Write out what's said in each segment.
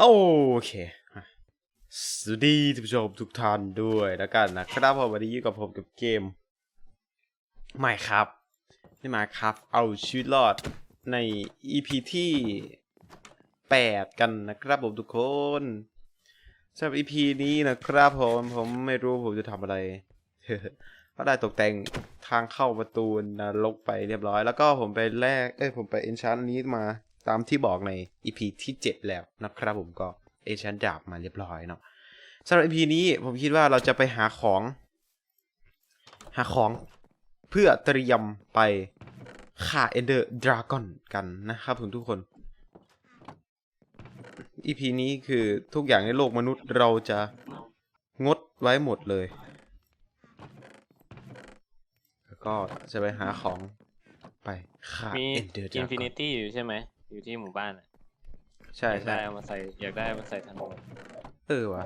โอเคสวัสดีท่านผู้ชมทุกท่านด้วยแล้วกันนะครับผมวันนี้อยู่กับผมกับเกมไม่ครับนี่มาครับ เอาชีวิตรอดใน EP ที่ 8 กันนะครับผมทุกคนสำหรับ EP นี้นะครับผมผมไม่รู้ผมจะทำอะไรก็ได้ตกแต่งทางเข้าประตูนรกไปเรียบร้อย แล้วก็ผมไปแลกเอ้ยผมไปเอนชานนี้มา ตามที่บอกใน EP ที่ 7 แล้วนะครับผมก็เอนชานดาบมาเรียบร้อยเนาะสำหรับ EP นี้ผมคิดว่าเราจะไปหาของ หาของเพื่อเตรียมไปฆ่าเอนเดอร์ดราก้อนกันนะครับผมทุกคน EP นี้คือทุกอย่างในโลกมนุษย์เราจะงดไว้หมดเลย แล้วก็จะไปหาของไปฆ่ามีเอนเดอร์ดอิรานฟิก้นิอนตี้อยู่ใช่ไหม อยู่ที่หมู่บ้านอะใช่อยากใช่ได้เอามาใส่อยากได้เอามาใส่ธนูเออวะ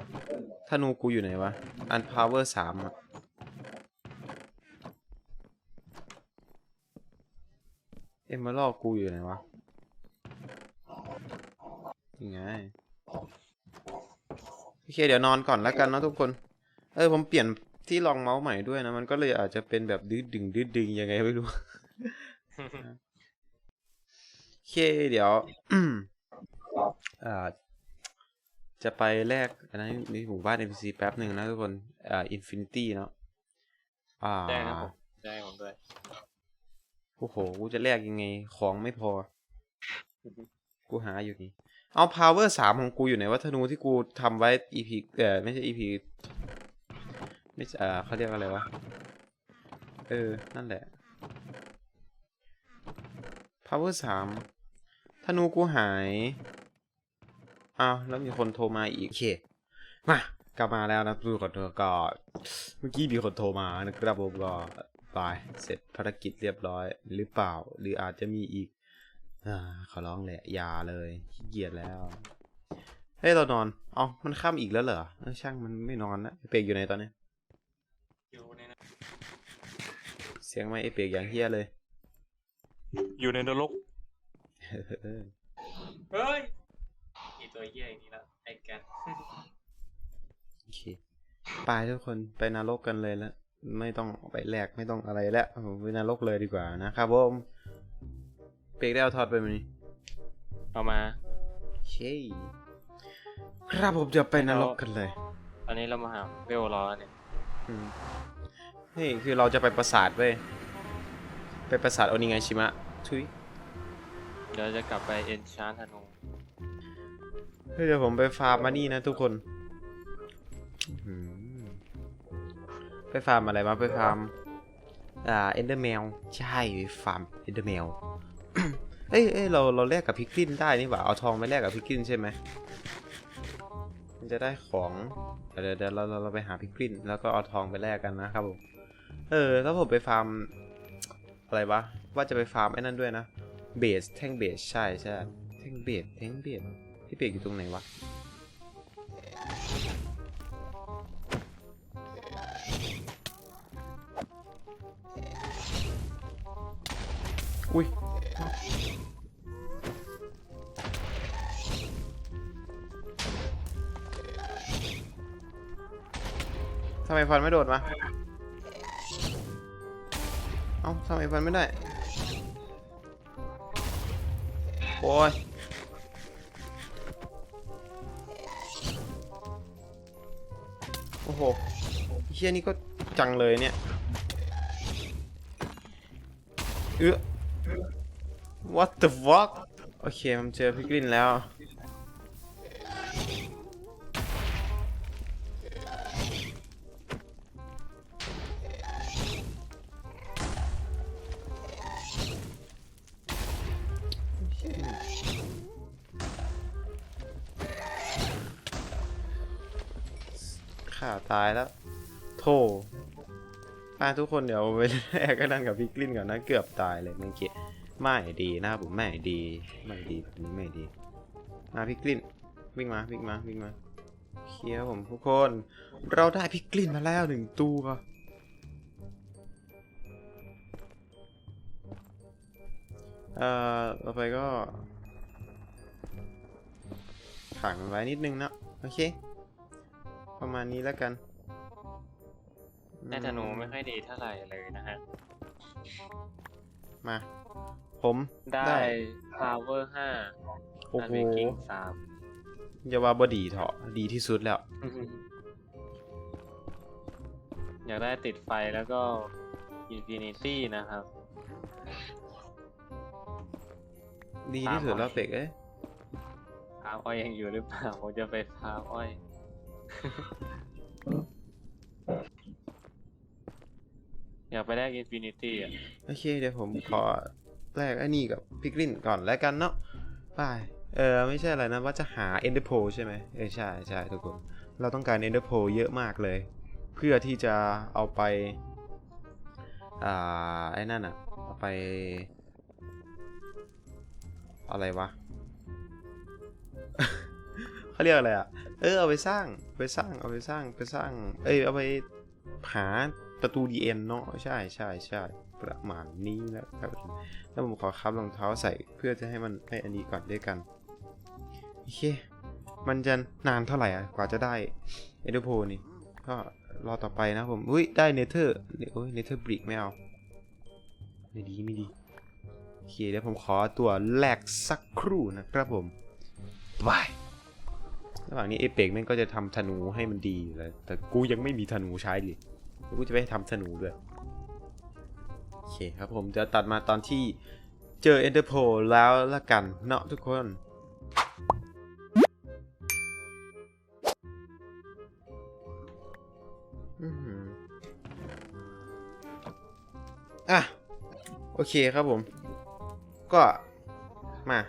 ธนูกูอยู่ไหนวะ อันพาวเวอร์สามอะเอ็มเมอรัลกูอยู่ไหนวะยังไงโอเคเดี๋ยวนอนก่อนแล้วกันเนอะทุกคน เออ ผมเปลี่ยนที่รองเมาส์ใหม่ด้วยนะ มันก็เลยอาจจะเป็นแบบดื้อดึงดื้อดึงยังไงไม่รู้โอ เคเดี๋ยวอ่าจะไปแลกอันนั้นในหมู่บ้าน NPC แป๊บหนึ่งนะทุกคนอ่า Infinity เนาะอ่าได้นะผมได้ผมด้วยโอ้โหกูจะแลกยังไงของไม่พอ กูหาอยู่นี่ เอา power สามของกูอยู่ไหนวะธนูที่กูทำไว้ EP เอ่อไม่ใช่ EP ไม่ใช่อ่าเขาเรียกว่าอะไรวะ เออ นั่นแหละ power สามธนูกูหายอ้าวแล้วมีคนโทรมาอีกโอเคมากลับมาแล้วนะทุกคนก็เมื่อกี้มีคนโทรมานะครับผมก็ไปเสร็จภารกิจเรียบร้อย หรือเปล่า หรืออาจจะมีอีกอาขอร้องแหละอย่าเลยขี้เกียจแล้วเฮ้ยเรานอนเอามันค่ำอีกแล้วเหรอเอ้ยช่างมันไม่นอนนะไอเปกอยู่ไหนตอนนี้อยู่ในนั้นเสียงไม่ไอเปกอย่างเฮี้ยเลย อยู่ในนรก เฮ้ยอีตัวเหี้ยอย่างนี้ละไอ้แกนโอเคไปทุกคนไปนรกกันเลยแล้วไม่ต้องไปแลกไม่ต้องอะไรแล้วผมไปนรกเลยดีกว่านะครับผมเปกได้เอาทอดไปไหมนี่เอามาโอเคครับผมจะไปนรกกันเลย ตอนนี้เรามาหาเวลล้อเนี่ยอืมนี่คือเราจะไปปราสาทเว้ย ไปปราสาทโอนิไงชิมะทุยเดี๋ยวจะกลับไปเอนชานธนูเฮ้ยเดี๋ยวผมไปฟาร์มมานี่นะทุกคนอื้อหือไปฟาร์มอะไรมาไปฟาร์มอ่าเอนเดอร์แมวใช่ไปฟาร์มเอนเดอร์แมว เอ้ยเอ้ยเราเราแลกกับพิกลินได้นี่หว่าเอาทองไปแลกกับพิกลินใช่ไหมมันจะได้ของเดี๋ยวเดี๋ยวเราเราเราไปหาพิกลินแล้วก็เอาทองไปแลกกันนะครับผมเออแล้วผมไปฟาร์ม อะไรวะ ว่าจะไปฟาร์มไอ้นั่นด้วยนะ เบสแท่งเบสใช่ใช่แท่งเบสแท่งเบสที่เบสอยู่ตรงไหนวะอุ้ยทำไมฟันไม่โดดมาเอ้า ทำไมฟันไม่ได้ โอ้ยโอ้โหเฮียนี่ก็จังเลยเนี่ย เออ what the fuck โอเคมันเจอพิกลินแล้ว ทุกคนเดี๋ยวไปแลกกันนั่นกับพี่กลิ้นก่อนนะเกือบตายเลยเมื่อกี้ไม่ดีนะครับผมไม่ดีไม่ดีแบบนี้ไม่ดีมาพี่กลิ้นวิ่งมาวิ่งมาวิ่งมาเคลียร์ผมทุกคน เราได้พี่กลิ้นมาแล้วหนึ่งตัวเอ่อต่อไปก็ขังไว้นิดนึงนะโอเค ประมาณนี้แล้วกัน แต่ธนูไม่ค่อยดีเท่าไหร่เลยนะฮะ มา ผมได้ได้ power ห้าโอ้อันโหเบกกิ้งสามอย่าว่าบดีเถอะดีที่สุดแล้ว อยากได้ติดไฟแล้วก็ infinity นะครับ ดีที่สุดแล้วตามมาเป็กเอ้ยฟาร์มอ้อยยังอยู่หรือเปล่า ผมจะไปฟาร์มอ้อย อยากไปแลก infinity อะ โอเค เดี๋ยวผมขอแลกไอ้นี่กับพิกลินก่อนแล้วกันเนาะไปเออไม่ใช่อะไรนะว่าจะหา Ender Pearl ใช่ไหมเออใช่ใช่ทุกคน เราต้องการ Ender Pearl เยอะมากเลย เพื่อที่จะเอาไป อ่า ไอ้นั่นอะเอาไป อะไรวะ เขาเรียกอะไรอะเออเอาไปสร้างไปสร้างเอาไปสร้างไปสร้าง เอ้ยเอาไปหา ประตูดีเอ็นเนาะใช่ใช่ใช่ประมาณนี้นะครับแล้วผมขอคับรองเท้าใส่เพื่อจะให้มันให้อันนี้ก่อนด้วยกันโอเคมันจะนานเท่าไหร่อะกว่าจะได้เอเดโพนี่ก็รอต่อไปนะผมอุ้ยได้เนเธอร์โอ้ยเนเธอร์บริกไม่เอาไม่ดีไม่ดีโอเคเดี๋ยวผมขอตัวแลกสักครู่นะครับผมบายระหว่างนี้เอเปกแม่งก็จะทำธนูให้มันดีอยู่แล้วแต่กูยังไม่มีธนูใช้เลย กูจะไปทำธนูด้วยโอเคครับผมจะตัดมาตอนที่เจอเอนเดอร์โพแล้วละกันเนาะทุกคนอื้มอะ โอเคครับผม ก็มา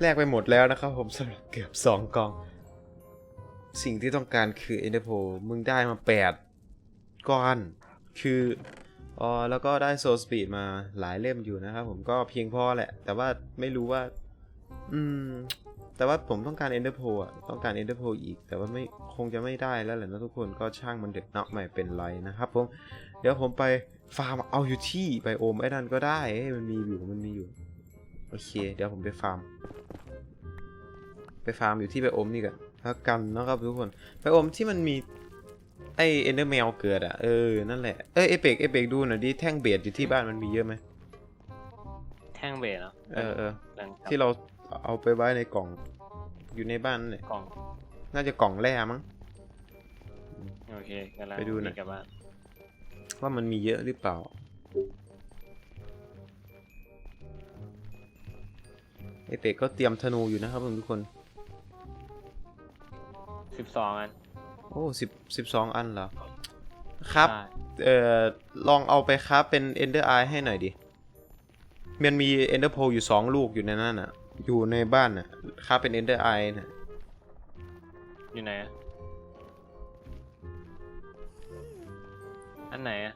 แลกไปหมดแล้วนะครับผมสำหรับเกือบสองกอง สิ่งที่ต้องการคือ e n d e r p o มึงได้มาแปด ก้อน คืออ๋อแล้วก็ได้โซสปีดมาหลายเล่มอยู่นะครับผมก็เพียงพอแหละ แต่ว่าไม่รู้ว่า อืม แต่ว่าผมต้องการ Ender p o อะต้องการ Ender p o อีก แต่ว่าไม่คงจะไม่ได้แล้วแหละนะทุกคนก็ช่างมันเด็กเนาะไม่เป็นไรนะครับผม เดี๋ยวผมไปฟาร์มเอาอยู่ที่ไบโอมไอ้นั่นก็ได้เอ้มันมีอยู่มันมีอยู่ โอเค เดี๋ยวผมไปฟาร์ม ไปฟาร์มอยู่ที่ไบโอมนี่กันแล้วกันนะครับทุกคนไบโอมที่มันมี ไอเอนเดอร์แมวเกิดอะ เออ นั่นแหละ เอยเอเปกเอเปกดูหน่อยดิ แท่งเบสอยู่ที่บ้านมันมีเยอะไหม แท่งเบสเนาะเออเออหลังจากที่เราเอาไปไว้ในกล่อง อยู่ในบ้านนั่นแหละกล่อง น่าจะกล่องแร่มั้ง โอเคกำลังไปดูหน่อยกับบ้านว่ามันมีเยอะหรือเปล่า เอเปกก็เตรียมธนูอยู่นะครับทุกคน สิบสองอัน โอ้สิบสิบสองอันเหรอ ครับใช่เอ่อ ลองเอาไปครับเป็น Ender Eye ให้หน่อยดิ มันมี Ender Pearl อยู่สองลูกอยู่ในนั้นอะ อยู่ในบ้านอะครับเป็น Ender Eye น่ะ อยู่ไหนอะอันไหนอะ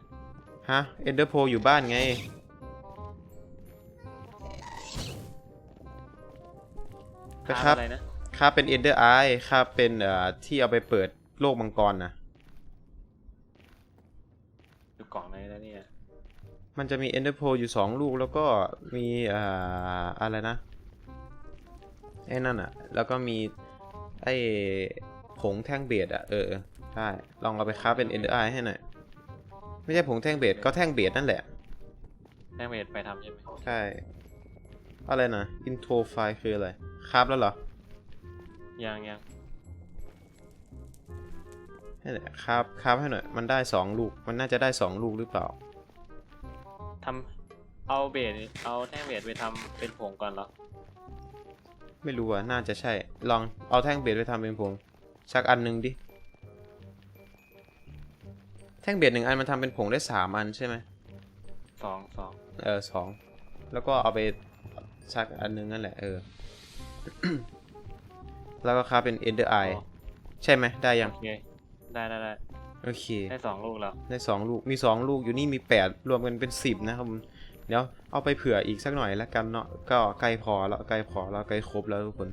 ฮะ Ender Pearl อยู่บ้านไง ไปครับ อะไรนะ ครับเป็น Ender Eye ครับเป็นเอ่อที่เอาไปเปิด โลกมังกรนะอยู่กล่องไหนแล้วเนี่ย มันจะมี Ender Pearl อยู่สองลูกแล้วก็มีอ่าอะไรนะไอ้นั่นอะ แล้วก็มีไอ้ผงแท่งเบสอะเออใช่ลองเอาไปค้าเป็น Ender Eye ให้หน่อยไม่ใช่ผงแท่งเบสก็แท่งเบสนั่นแหละ แท่งเบสไปทำใช่ไหมใช่อะไรนะ intro file คืออะไรคราบแล้วเหรอ ยังยัง ให้หน่อยคราบคราบให้หน่อย มันได้สองลูก มันน่าจะได้สองลูกหรือเปล่า ทำเอาเบสเอาแท่งเบสไปทำเป็นผงก่อนเหรอ ไม่รู้อะ น่าจะใช่ ลองเอาแท่งเบสไปทำเป็นผงสักอันหนึ่งดิ แท่งเบสหนึ่งอันมันทำเป็นผงได้สามอันใช่ไหม สองสองเออสอง แล้วก็เอาไปสักอันหนึงนั่นแหละ เออ แล้วก็คราฟเป็น Ender Eye ใช่ไหม ได้ยัง โอเค ได้ได้ได้โอเค ได้สองลูกแล้ว ได้สองลูก มีสองลูกอยู่นี่มีแปดรวมกันเป็นสิบนะครับผมเดี๋ยวเอาไปเผื่ออีกสักหน่อยแล้วกันเนาะก็ใกล้พอแล้วใกล้พอแล้วใกล้ครบแล้วทุกคน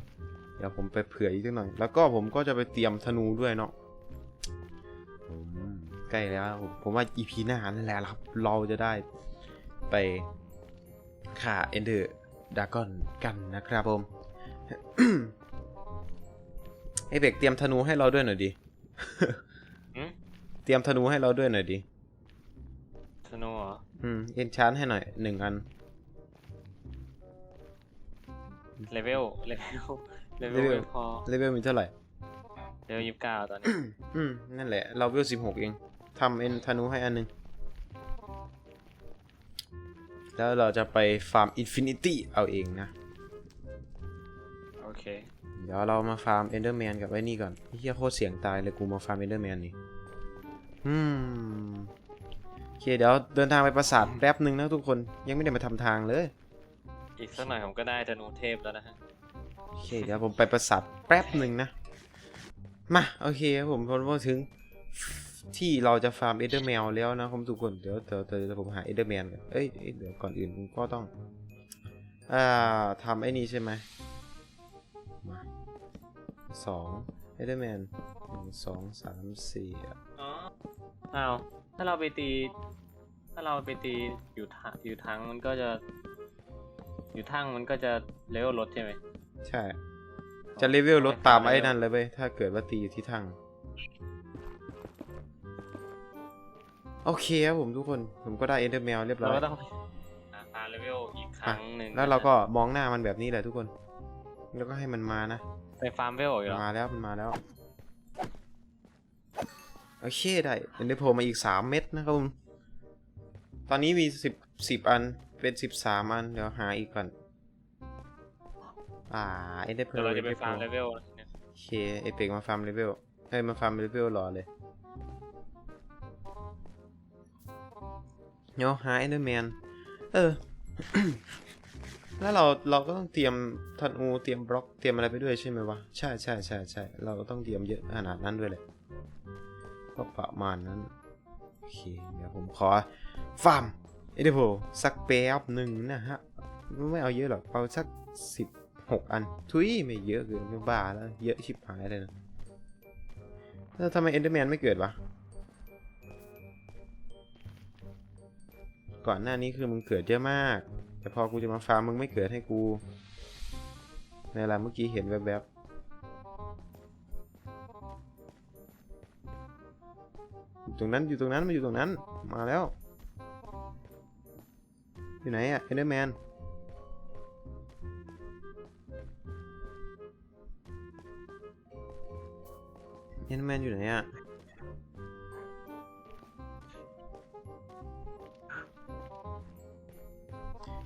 เดี๋ยวผมไปเผื่ออีกสักหน่อย แล้วก็ผมก็จะไปเตรียมธนูด้วยเนาะอืมใกล้แล้วผมผมว่า EP หน้านั่นแหละครับ เราจะได้ไปฆ่าเอนเดอร์ดากอนกันนะครับผมเอเบกเตรียมธนูให้เราด้วยหน่อยดิอืม เตรียมธนูให้เราด้วยหน่อยดิ ธนูเหรอ อืม เอนชานให้หน่อยหนึ่งอันเลเวลเลเวล เลเวล เลเวลไม่พอ เลเวลมีเท่าไหร่ เลเวลยี่สิบเก้าตอนนี้ อืม นั่นแหละ เราเวลสิบหกเองทำเอ็นธนูให้อันหนึ่งแล้วเราจะไปฟาร์มอินฟินิตี้เอาเองนะ โอเค เดี๋ยวเรามาฟาร์มเอนเดอร์แมนกับไอ้นี่ก่อนเฮียโคตรเสียงตายเลยกูมาฟาร์มเอนเดอร์แมนนี่ อืมโอเคเดี๋ยวเดินทางไปปราสาทแป๊บหนึ่งนะทุกคนยังไม่ได้มาทำทางเลยอีกสักหน่อยผมก็ได้ธนูเทพแล้วนะฮะโอเคเดี๋ยวผมไปปราสาทแป๊บหนึ่งนะมาโอเคครับผมพอมาถึงที่เราจะฟาร์มเอเดอร์แมวแล้วนะครับทุกคนเดี๋ยวเดี๋ยวเดี๋ยวผมหาเอเดอร์แมนก่อนเอ้ยเอ้ยเดี๋ยวก่อนอื่นผมก็ต้องอ่าทำไอ้นี่ใช่ไหมมาสองเอเดอร์แมนหนึ่งสองสามสี่ อะอ๋ออ้าวถ้าเราไปตี ถ้าเราไปตีอยู่ทางอยู่ทั้งมันก็จะ อยู่ทั้งมันก็จะเลเวลลดใช่ไหมใช่ จะเลเวลลดตามไอ้นั่นเลยเว้ยถ้าเกิดว่าตีอยู่ที่ทั้งโอเคครับผมทุกคน ผมก็ได้เอเดอร์แมวเรียบร้เราอยก็ต้องหาหาเลเวลอีกครั้งหนึ่งแล้วเราก็มองหน้ามันแบบนี้แหละทุกคน แล้วก็ให้มันมานะ ไปฟาร์มเวลอีกเหรอมาแล้วมันมาแล้ว โอเคได้เอ็นเดอร์โพมาอีกสามเม็ดนะครับผมตอนนี้มีสิบสิบอันเป็นสิบสามอัน เดี๋ยวหาอีกก่อน อ่าเอ็นเดอร์โพเดี๋ยวเราจะไปฟาร์มเลเวลนะเนี่ยโอเคเอเปกมาฟาร์มเลเวลเฮ้ยมาฟาร์มเลเวลรอเลยเนาะหาเอ็นเดอร์แมนเออ แล้วเราเราก็ต้องเตรียมธนูเตรียมบล็อกเตรียมอะไรไปด้วยใช่ไหมวะ ใช่ใช่ใช่ใช่เราก็ต้องเตรียมเยอะขนาดนั้นด้วยเลย ก็ประมาณนั้น โอเค เดี๋ยวผมขอฟาร์มเอเดโพสักแป๊บหนึ่งนะฮะ ไม่เอาเยอะหรอกเอาสักสิบหกอัน ทุยไม่เยอะเกินไม่บ้าแล้ว เยอะชิบหายเลยนะแล้วทำไมเอนเดอร์แมนไม่เกิดวะ ก่อนหน้านี้คือมึงเกิดเยอะมาก แต่พอกูจะมาฟาร์มมึงไม่เกิดให้กูในเวลาเมื่อกี้เห็นแวบๆ อยู่ตรงนั้นอยู่ตรงนั้นมาอยู่ตรงนั้นมาแล้ว อยู่ไหนอะเอเดอร์แมนเอเดอร์แมนอยู่ไหนอะ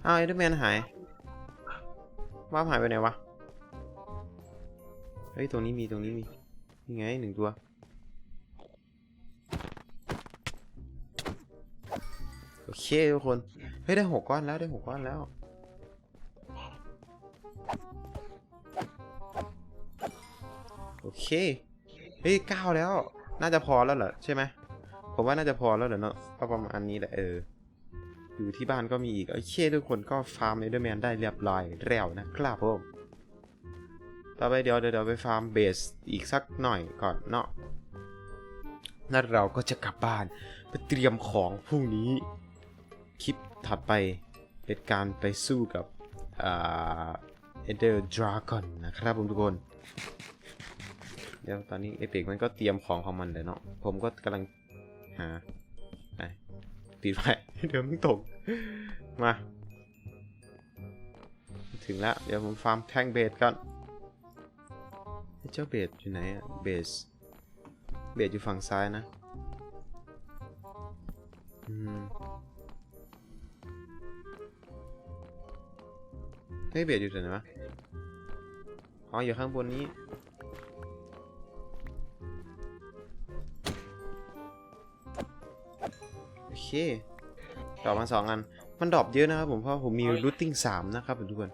อ้าวเอเดอร์แมนหายว่าหายไปไหนวะเฮ้ยตรงนี้มีตรงนี้มีนี่ไงหนึ่งตัว โอเคทุกคน เฮ้ยได้หกก้อนแล้วได้หกก้อนแล้ว โอเค เฮ้ยเก้าแล้ว น่าจะพอแล้วเหรอใช่ไหมผมว่าน่าจะพอแล้วเหรอเนาะก็ประมาณนี้แหละเออ อยู่ที่บ้านก็มีอีก โอเคทุกคนก็ฟาร์มเอเดอร์แมนได้เรียบร้อยแล้วนะครับผมต่อไปเดี๋ยวเดี๋ยวเดี๋ยวไปฟาร์มเบสอีกสักหน่อยก่อนเนาะแล้วเราก็จะกลับบ้านไปเตรียมของพรุ่งนี้ คลิปถัดไปเป็นการไปสู้กับเอเดอร์ดราก้อนนะครับผมทุกคน เดี๋ยวตอนนี้เอพิกมันก็เตรียมของของมันเลยเนาะ ผมก็กำลังหาไหนปิดไว้เดี๋ยวมันตก มา ถึงแล้ว เดี๋ยวผมฟาร์มแท่งเบสก่อนเฮ้เจ้าเบสอยู่ไหนอะเบส เบสอยู่ฝั่งซ้ายนะ อืม ฮ้ยเบสอยู่ไหนวะอ๋ออยู่ข้างบนนี้ โอเค ดรอปมาสองอัน มันดรอปเยอะนะครับผมเพราะผมมีรูทติ้งสามนะครับทุกคน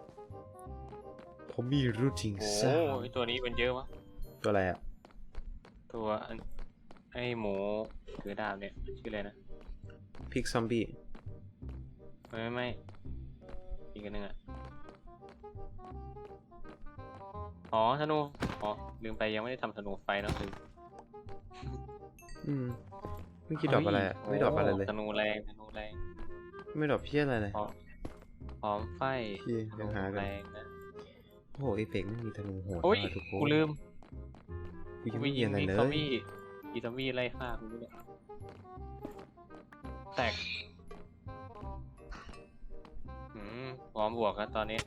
ผมมีรูทติ้งโอ้สามไอตัวนี้มันเยอะวะตัวอะไรอะ ตัวอันไอหมูถือดาบเนี่ยชื่ออะไรนะพิกซอมบี้ ไม่ไม่ไม่อีกอันหนึงอะ อ๋อธนูอ๋อลืมไปยังไม่ได้ทำธนูไฟเนอะลืมอืมเมื่อกี้ดรอปอะไรอะไม่ดรอปอะไรเลย ธนูแรงธนูแรงไม่ดรอปเพี้ยอะไรเลยพร้อมพร้อมไฟพี่ธยันูงหากันแรงนะโอ้โหเอเปกไม่มีธนูโหดโอ้ยมากทุกคนกูลืมกูยังไปไม่มียิงอะไรอีเลทอยมมี่อีทอมมี่ไล่ฆ่ากูเนี่ยแตกอืมพร้อมบวกกันตอนนี้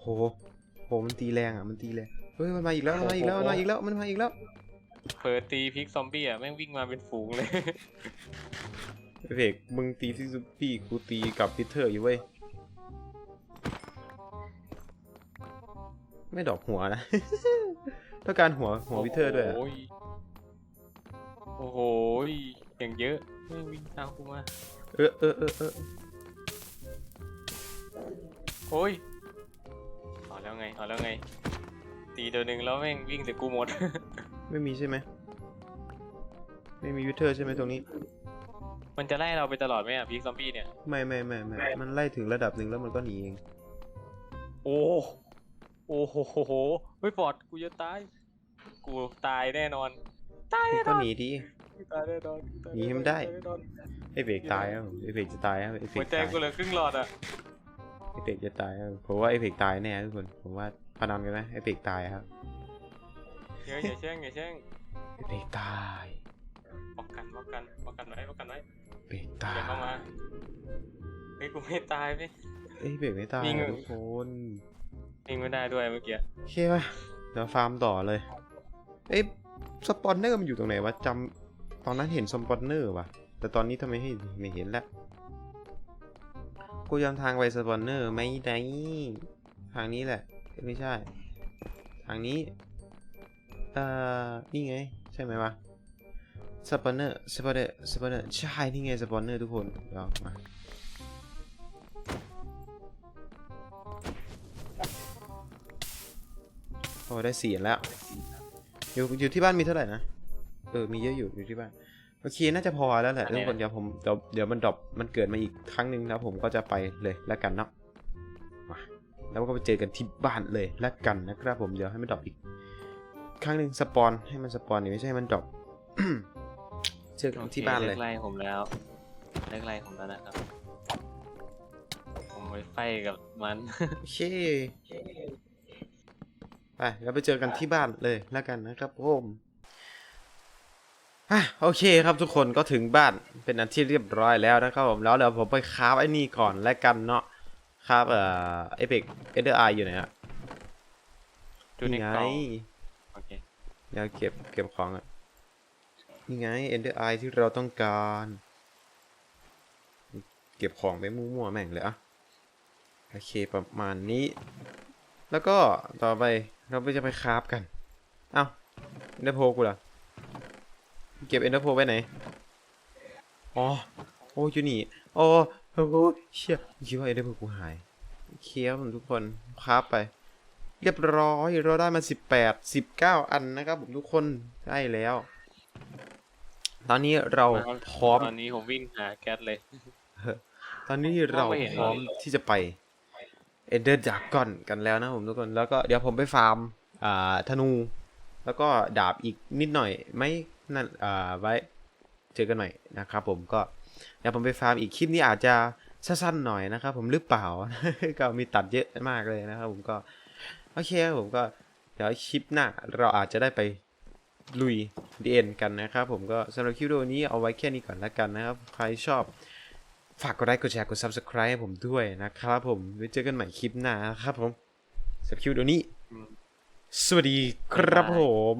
โหโหมันตีแรงอะมันตีแรงเฮ้ยมันมาอีกแล้วมันมาอีกแล้วมันมาอีกแล้วมันมาอีกแล้วเปิดตีพิกซอมบี้อะแม่งวิ่งมาเป็นฝูงเลยเอฟเฟกมึงตีฟิซูปี้กูตีกับพิเทอร์อยู่เว้ยไม่ดอกหัวนะต้องการหัวหัวพิเทอร์ด้วยอะโอ้โหโอ้โหอย่างเยอะแม่งวิ่งตามกูมาเออเออเออเออโอ้ยเอาแล้ว ไงเอาแล้วไง ตีตัวหนึ่งแล้วแม่งวิ่งใส่กูหมด ไม่มีใช่ไหม ไม่มีพิเทอร์ใช่ไหมตรงนี้ มันจะไล่เราไปตลอดไหมอะพิกซอมบี้เนี่ย ไม่ไม่ไม่ไม่มันไล่ถึงระดับหนึ่งแล้วมันก็หนีเอง โอ้โอ้โหโหโหเฮ้ยปอดกูจะตาย กูตายแน่นอน ตายมัแน่นนก็อนหนีดีกูตายแน่นอนกูตายหนีให้มันได้ ตายแน่นอนเอฟเฟกตายครับผมเอฟเฟกจะตายครับเอฟเฟหักวใจตายกูเหลือครึ่งหลอดอะ เอฟเฟกจะตายครับผมว่าเอฟเฟกตายแน่ทุกคน ผมว่าพนันกันไหมเอฟเฟกตายครับเดี๋ยวอย่าแช่งอย่าแช่งเอฟเฟกตายป้องกันป้องกันป้องกันไว้ป้องกันไว้เอฟเฟกตายอย่าเข้ามาเฮ้ยกูไม่ตายไหมเอ้ยเบรกไม่ตายวิ่งอะทุกคนยิงไม่ได้ด้วยเมื่อกี้โอเคป่ะเดี๋ยวฟาร์มต่อเลย เอ้ยสปอนเนอร์มันอยู่ตรงไหนวะจำตอนนั้นเห็นสปอนเนอร์ว่ะ แต่ตอนนี้ทำไมให้ไม่เห็นละ กูจำทางไปสปอนเนอร์ไม่ได้ทางนี้แหละ ไม่ใช่ ทางนี้ เอ่อ นี่ไง ใช่ไหมวะ สปอนเนอร์ สปอนเนอร์ สปอนเนอร์ ใช่ นี่ไงสปอนเนอร์ทุกคนเดี๋ยวมาโอ้ได้เสี่อันแล้ว อยู่อยู่ที่บ้านมีเท่าไหร่นะ เออ มีเยอะอยู่ อยู่ที่บ้าน โอเคน่าจะพอแล้วแหละทุกคนเดี๋ยวผมเดี๋ยวเดี๋ยวมันดรอปมันเกิดมาอีกครั้งหนึ่งแล้วผมก็จะไปเลยแล้วกันเนาะมาแล้วก็ไปเจอกันที่บ้านเลยแล้วกันนะครับผมเดี๋ยวให้มันดรอปอีก ครั้งหนึ่งสปอนให้มันสปอนนี่ไม่ใช่ให้มันดรอป เจอกันที่บ้านเลยโอคไล่ผมแล้วเลิกไล่ผมแล้วนะครับ ผมไปไฟกับมัน โอเคไปแล้วไปเจอกันที่บ้านเลยแล้วกันนะครับผม อะโอเคครับทุกคนก็ถึงบ้านเป็นอันที่เรียบร้อยแล้วนะครับผมแล้วเดี๋ยวผมไปคราฟไอ้นี่ก่อนแล้วกันเนาะครับเอ่อเอฟเฟกเอเดอร์ไออยู่ไหนอะดูในนี่ไงกล่องโอเคเดี๋ยวเก็บเก็บของอะนี่ไงเอเดอร์ไอที่เราต้องการ เก็บของไปมั่วๆแม่งเลยอะโอเคประมาณนี้ แล้วก็ต่อไปเราไปจะไปคราฟกัน เอ้าเอ็นเดอร์โพกูล่ะ เก็บเอ็นเดอร์โพไว้ไหน อ๋อ โอ้ยอยู่นี่ โอ้โอ้โหเชี่ยคิดว่าเอ็นเดอร์โพกูหายโอเคครับผมทุกคนคราฟไป เรียบร้อยเราได้มาสิบแปดสิบเก้าอันนะครับผมทุกคนได้แล้ว ตอนนี้เราพร้อม ตอนนี้ผมวิ่งหาแก๊สเลย ตอนนี้เราไม่เห็นพร้อมที่จะไปเอเดอร์จากอนกันแล้วนะผมทุกคน แล้วก็เดี๋ยวผมไปฟาร์ม อ่าธนู แล้วก็ดาบอีกนิดหน่อยไม่ นั่นอ่าไว้เจอกันใหม่นะครับผมก็เดี๋ยวผมไปฟาร์มอีกคลิปนี้อาจจะสั้นๆหน่อยนะครับ ผมหรือเปล่า ก็มีตัดเยอะมากเลยนะครับ ผมก็โอเคครับผมก็เดี๋ยวคลิปหน้าเราอาจจะได้ไปลุยดีเอ็นกันนะครับ ผมก็สำหรับคลิปวิดีโอนี้เอาไว้แค่นี้ก่อนแล้วกันนะครับ ใครชอบฝากกดไลค์กดแชร์กด subscribe ให้ผมด้วยนะครับผมไว้เจอกันใหม่คลิปหน้านะครับผมสำหรับคลิปวิดีโอนี้ สวัสดีครับผม